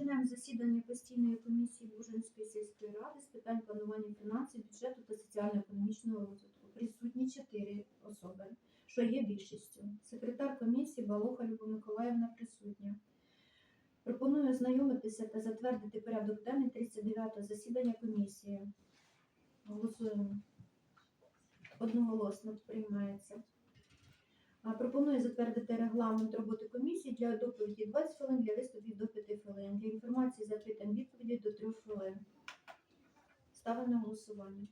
Розпочинаємо засідання постійної комісії Бужинської сільської ради з питань планування фінансів, бюджету та соціально-економічного розвитку. Присутні чотири особи, що є більшістю. Секретар комісії Балоха Люба Миколаївна присутня. Пропоную ознайомитися та затвердити порядок денний 39-го засідання комісії. Голосуємо. Одноголосно приймається. Пропоную затвердити регламент роботи комісії для доповіді 20 хвилин, для виступів до 5 хвилин, для інформації, запитань, відповіді до 3 хвилин. Ставимо на голосування.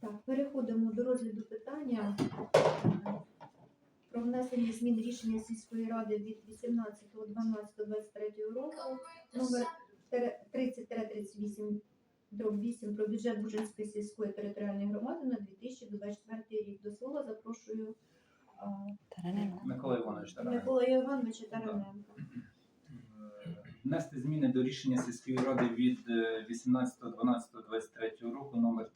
Так, переходимо до розгляду питання про внесення змін рішення сільської ради від 18.12.23 року номер 30-38 дроб 8 про бюджет Бужинської сільської територіальної громади на 2024 рік. До слова запрошую Микола Іванович Тараненко. Миколая Івановича Тараненка. Е, Внести зміни до рішення сільської ради від е, 18.12.23 року номер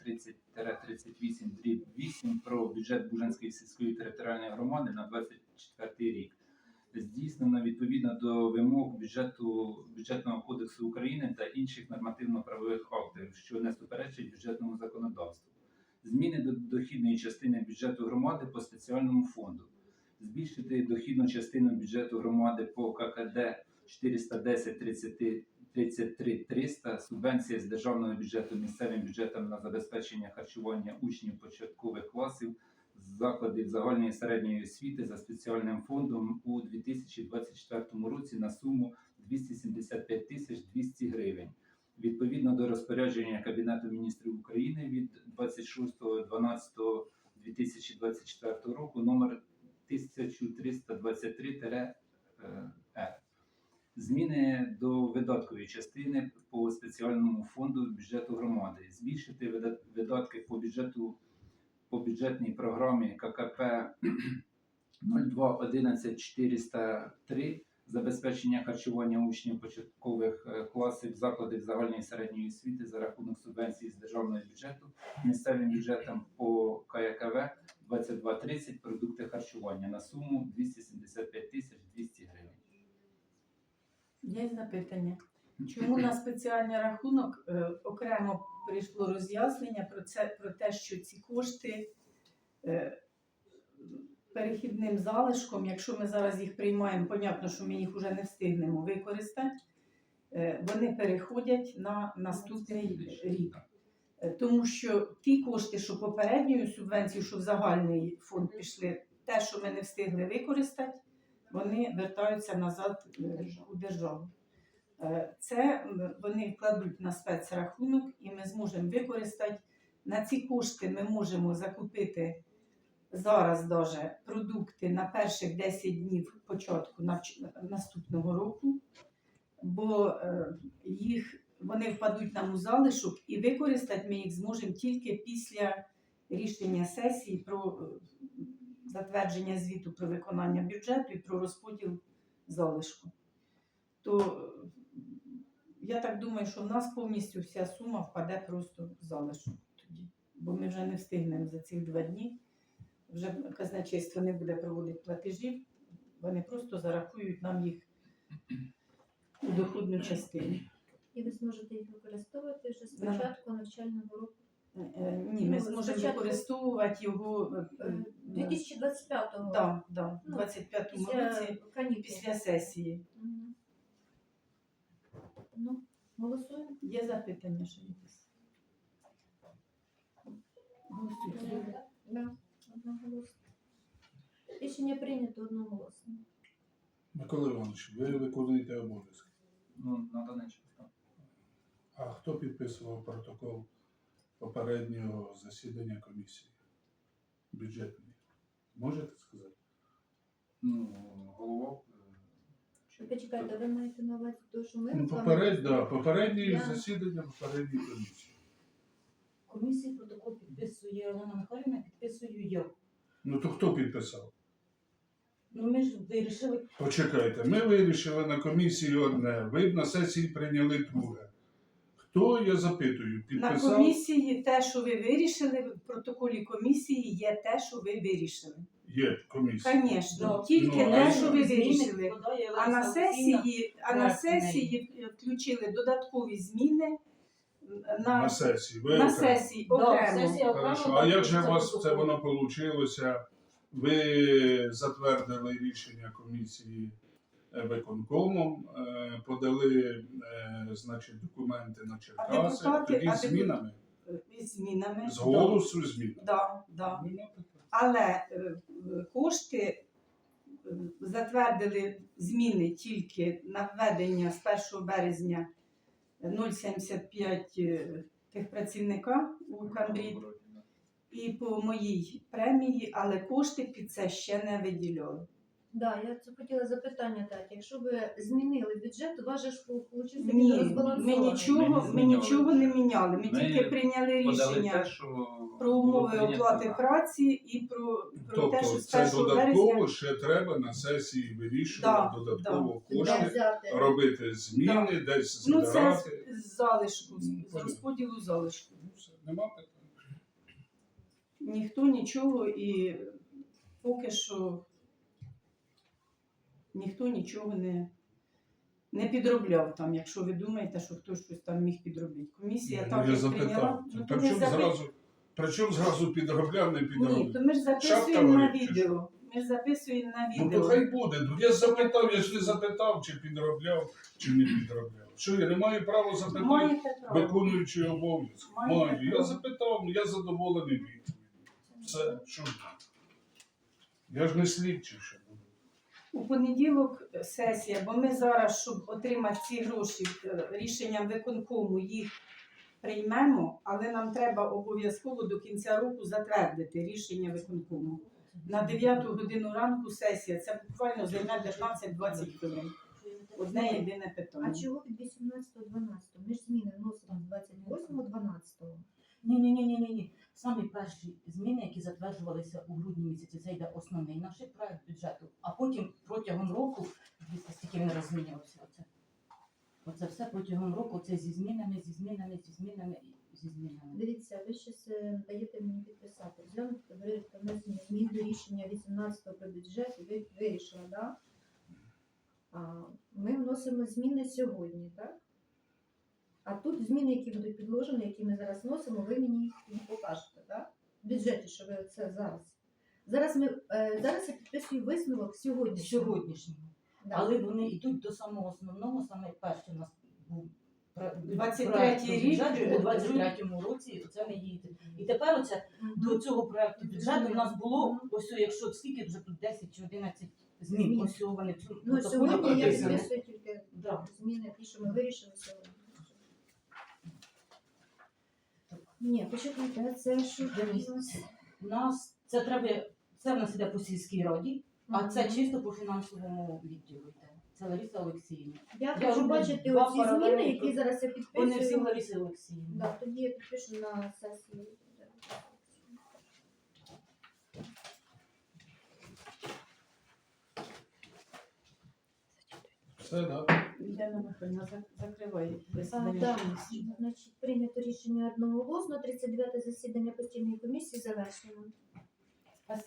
30-38 дріб 8 про бюджет Бужанської сільської територіальної громади на 24 рік. Здійснено відповідно до вимог бюджету бюджетного кодексу України та інших нормативно-правових актів, що не суперечить бюджетному законодавству. Зміни до дохідної частини бюджету громади по спеціальному фонду збільшити дохідну частину бюджету громади по ККД 410 30 33 300 субвенція з державного бюджету місцевим бюджетом на забезпечення харчування учнів початкових класів закладів загальної середньої освіти за спеціальним фондом у 2024 році на суму 275 тисяч 200 гривень. Відповідно до розпорядження Кабінету міністрів України від 26.12.2024 року номер 1323-Р. Зміни до видаткової частини по спеціальному фонду бюджету громади. Збільшити видатки по бюджету по бюджетній програмі ККП 0211403 забезпечення харчування учнів початкових е, класів закладів загальної середньої освіти за рахунок субвенції з державного бюджету місцевим бюджетом по КЯКВ 2230 продукти харчування на суму 275 тисяч 200 гривень. Є запитання. Чому на спеціальний рахунок е, окремо прийшло роз'яснення про це про те, що ці кошти е, перехідним залишком, якщо ми зараз їх приймаємо, понятно, що ми їх вже не встигнемо використати, е, вони переходять на наступний рік. Е, Тому що ті кошти, що попередньою субвенцією, що в загальний фонд пішли, те, що ми не встигли використати, вони вертаються назад е, у державу. Е, Це вони вкладуть на спецрахунок, і ми зможемо використати. На ці кошти ми можемо закупити зараз даже продукти на перших 10 днів початку наступного року, бо е, їх вони впадуть нам у залишок, і використати ми їх зможемо тільки після рішення сесії про е, затвердження звіту про виконання бюджету і про розподіл залишку. То я так думаю, що в нас повністю вся сума впаде просто в залишок тоді, бо ми вже не встигнемо за ці два дні. Вже казначейство не буде проводити платежів, вони просто зарахують нам їх у доходну частину. І ви зможете їх використовувати вже з початку навчального року Е, е, Ні, ми Ну, зможемо використовувати його е, Е, 2025-го да, да, Ну, 25-му після році після сесії. Мгм. Ну, голосуємо. Є запитання, що якісь? Голосуйте. Да, одноголосно. Рішення прийнято одноголосно. Микола Іванович, ви виконуєте обов'язки. Ну, на так. А хто підписував протокол попереднього засідання комісії бюджетної? Можете сказати? Ну, голова. Е, Почекайте, ви маєте на увазі те, що ми Ну, з вами- да, попереднє Я- засідання попередньої комісії. Комісії протокол підписує Олена Михайлівна, підписую я. Ну то хто підписав? Ну ми ж вирішили, Почекайте, ми вирішили на комісії одне, ви на сесії прийняли друге. Хто, я запитую, На підписав? комісії те, що ви вирішили, в протоколі комісії є те, що ви вирішили. Є комісія. Звісно, тільки Ну, те, що ви вирішили. А на сесії, а на сесії включили додаткові зміни На на, сесії. Ви на окремо. сесії Да, окремо. Хорошо. А як же у вас це воно вийшло? Ви затвердили рішення комісії е, виконкомом, е, подали е, значить, документи на Черкаси, депутати- тоді а з змінами, Із змінами. з голосу змін. Да, да. Але е, кошти е, затвердили зміни тільки на введення з 1 березня 0,75 е, тих працівника у Камбрід. І по моїй премії, але кошти під це ще не виділяли. Да, я це хотіла запитання дати. Якщо ви змінили бюджет, у вас же ж вийшло Ні, ми розбалансований. нічого, Ми ми нічого не міняли. Ми, Ми тільки прийняли Подали рішення те, що про було умови прийнято, оплати праці і про, про те, Тобто що з це 1 додатково березня ще треба на сесії вирішувати Да, додатково Де кошти, взяти? робити зміни, десь ну це збирати. з, з залишку, з- Ну, з понятно. розподілу залишку. Ну, все, Нема питань. Ніхто нічого і поки що ніхто нічого не, не підробляв там, якщо ви думаєте, що хтось щось там міг підробити. Комісія Ну, так я як прийняла. Ну, то При ми чому запи- зразу, при чому зразу підробляв, не Ні, підробляв? то ми ж Шапка записуємо на чи відео. Ми ж записуємо на Ну відео. то хай буде. Ну, Я запитав, я ж не запитав, чи підробляв, чи не підробляв. Що я не маю права запитати, Маєте право. виконуючи обов'язки. Маєте Маю. Я право. запитав, ну, я задоволений відповіддю. Все, що ж. Я ж не слідчий ще. У понеділок сесія, бо ми зараз, щоб отримати ці гроші е, рішенням виконкому, їх приймемо, але нам треба обов'язково до кінця року затвердити рішення виконкому. На 9 годину ранку сесія. Це буквально займе 15-20 хвилин. Одне єдине А питання. чого від 18.12? Ми ж зміни вносимо з 28.12. Ні, ні, ні, ні, ні, ні. Самі перші зміни, які затверджувалися у грудні місяці, це йде основний наш проект бюджету. А потім протягом року, дивіться, стільки він розмінювався. Оце. Оце все протягом року, це зі змінами, зі змінами, зі змінами і зі змінами. Дивіться, ви щас е, даєте мені підписати. Розглянути ви про внесення змін до рішення 18 про бюджет, і ви вирішили, да? А, ми вносимо зміни сьогодні, так? А тут зміни, які будуть підложені, які ми зараз вносимо, ви мені їх покажете, це зараз. Зараз ми е, зараз я підписую висновок сьогодні. Сьогоднішнього. Да. Але вони йдуть до самого основного, саме перший у нас був 23-й рік, у 23-му році. Це ми їдемо. І тепер оце до цього проекту бюджету у нас було ось якщо скільки вже тут 10 чи 11 змін. Ось цього вони в цьому Ну, протоколі сьогодні я прописано. підписую тільки Да. зміни, ті, що ми вирішили сьогодні. Ні, почекайте, це що. У нас? Це треба, це в нас іде по сільській раді, а це чисто по фінансовому відділу йде. Це Лариса Олексіївна. Я Я хочу бачити два оці зміни, які зараз я Вони всі підписую. Лариси Олексіївни. Да, тоді я підпишу на сесії. Все, так? Діана Михайлівна, зак- закривай А, засідання да. комісії. Значить, прийнято рішення одноголосно. 39 засідання постійної комісії завершено. Спасибо.